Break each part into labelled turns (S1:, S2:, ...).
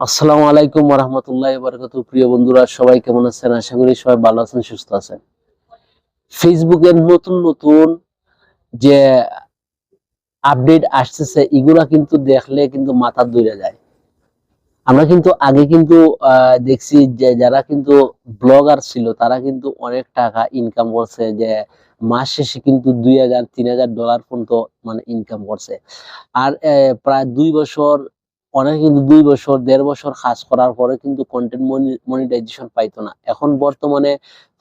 S1: আসসালামু আলাইকুম রহমতুল্লাহ বারকাত প্রিয় বন্ধুরা, সবাই কেমন আছেন? আশা করি সবাই ভালো আছেন, সুস্থ আছেন। ফেসবুকের নতুন নতুন যে আপডেট আসতেছে, এগুলা কিন্তু দেখলে কিন্তু মাথা দূরে যায়। আমরা কিন্তু আগে কিন্তু দেখছি যে যারা কিন্তু ব্লগার ছিল, তারা কিন্তু অনেক টাকা ইনকাম করছে, যে মাস শেষে কিন্তু দুই হাজার, তিন হাজার ডলার পর্যন্ত মানে ইনকাম করছে। আর প্রায় দুই বছর অনেকে কিন্তু দুই বছর, দেড় বছর কাজ করার পরে কিন্তু কন্টেন্ট মনিটাইজেশন পাইতো না। এখন বর্তমানে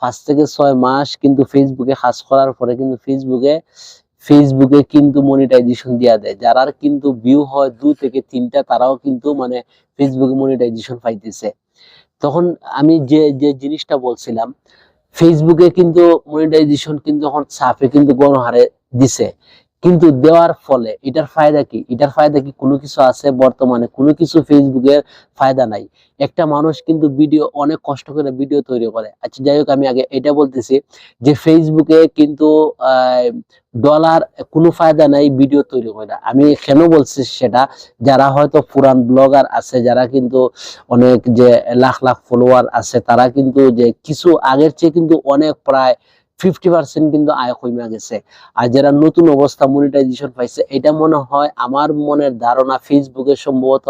S1: পাঁচ থেকে ছয় মাস কিন্তু ফেসবুকে কাজ করার পরে কিন্তু ফেসবুকে ফেসবুকে কিন্তু মনিটাইজেশন দেওয়া দেয়। যারা কিন্তু ভিউ হয় দু থেকে তিনটা, তারাও কিন্তু মানে ফেসবুকে মনিটাইজেশন পাইতেছে। তখন আমি যে যে জিনিসটা বলছিলাম ফেসবুকে কিন্তু মনিটাইজেশন কিন্তু এখন চাপে কিন্তু গণহারে দিছে। কিন্তু দেওয়ার ফলে এটার ফায়দা কি? এটার ফায়দা কি কোনো কিছু আছে? বর্তমানে কোনো কিছু ফেসবুকের ফায়দা নাই। একটা মানুষ কিন্তু ভিডিও অনেক কষ্ট করে ভিডিও তৈরি করে। আচ্ছা যাই হোক, আমি আগে এটা বলতেছি যে ফেসবুকে কিন্তু ডলার কোনো ফায়দা নাই ভিডিও তৈরি করে আমি কেন বলছি সেটা? যারা হয়তো পুরান ব্লগার আছে, যারা কিন্তু অনেক যে লাখ লাখ ফলোয়ার আছে, তারা কিন্তু যে কিছু আগের চেয়ে কিন্তু অনেক প্রায় ফিফটি পার্সেন্ট কিন্তু আয় কমে গেছে। আর যারা নতুন অবস্থা মনিটাইজেশন পাইছে, এটা মনে হয় আমার মনের ধারণা ফেসবুকে সম্ভবত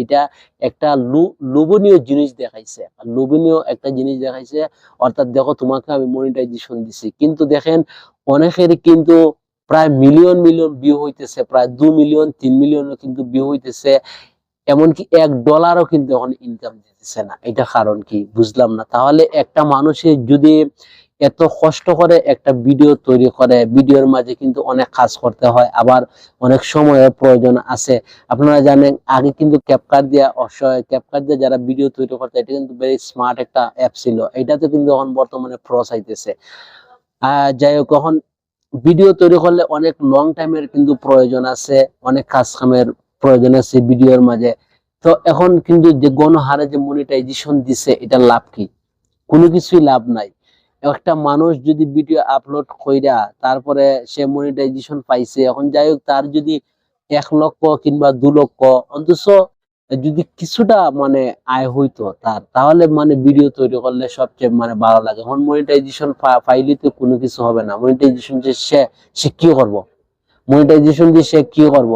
S1: এটা একটা লোভনীয় জিনিস দেখাইছে। লোভনীয় একটা জিনিস দেখাইছে, অর্থাৎ দেখো তোমাকে আমি মনিটাইজেশন দিছি। কিন্তু দেখেন, অনেকেরই কিন্তু প্রায় মিলিয়ন মিলিয়ন ভিউ হইতেছে, প্রায় দু মিলিয়ন তিন মিলিয়নও কিন্তু ভিউ হইতেছে। এমনকি এক ডলারও কিন্তু এখন ইনকাম দিতেছে না। এটা কারণ কি? বুঝলাম না। তাহলে একটা মানুষের যদি এত কষ্ট করে একটা ভিডিও তৈরি করে ভিডিওর মাঝে কিন্তু অনেক কাজ করতে হয়, আবার অনেক সময়ের প্রয়োজন আছে। আপনারা জানেন, আগে কিন্তু ক্যাপকাট দিয়ে অসহায় ক্যাপকাট দিয়ে যারা ভিডিও তৈরি করতে, এটা কিন্তু ভেরি স্মার্ট একটা অ্যাপ ছিল। এটাতে কিন্তু এখন বর্তমানে প্রস আইতেছে। যাই হোক, এখন ভিডিও তৈরি করলে অনেক লং টাইমের কিন্তু প্রয়োজন আছে, অনেক কাজ কামের প্রয়োজন আছে ভিডিওর মাঝে। তো এখন কিন্তু যে গণহারে যে মনিটাইজেশন দিছে, এটা লাভ কি? কোনো কিছুই লাভ নাই। একটা মানুষ যদি ভিডিও আপলোড কইরা তারপরে সে মনিটাইজেশন পাইছে, এখন যাই হোক তার যদি এক লক্ষ কিংবা দু লক্ষ, অন্তত যদি কিছুটা মানে আয় হইতো তার, তাহলে মানে ভিডিও তৈরি করলে সবচেয়ে মানে ভালো লাগে। এখন মনিটাইজেশন পাইলে তো কোনো কিছু হবে না। মনিটাইজেশন যে সে সে কি করব? মনিটাইজেশন দিয়ে সে কি করব?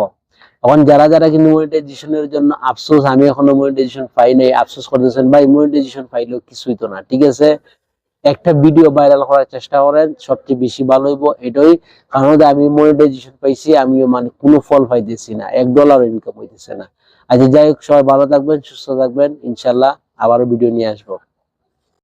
S1: এখন যারা যারা কিন্তু মনিটাইজেশনের জন্য আফসোস, আমি এখনও মনিটাইজেশন পাই নাই, আফসোস করতেছেন, ভাই মনিটাইজেশন পাইলেও কিছুই তো না। ঠিক আছে? একটা ভিডিও ভাইরাল করার চেষ্টা করেন, সবচেয়ে বেশি ভালো হইব এটাই। কারণ আমি মনিটাইজেশন পাইছি, আমিও মানে কোনো ফল পাইতেছি না, এক ডলার ইনকাম হইতেছে না। আচ্ছা যাই হোক, সবাই ভালো থাকবেন, সুস্থ থাকবেন ইনশাল্লাহ আবারও ভিডিও নিয়ে আসব।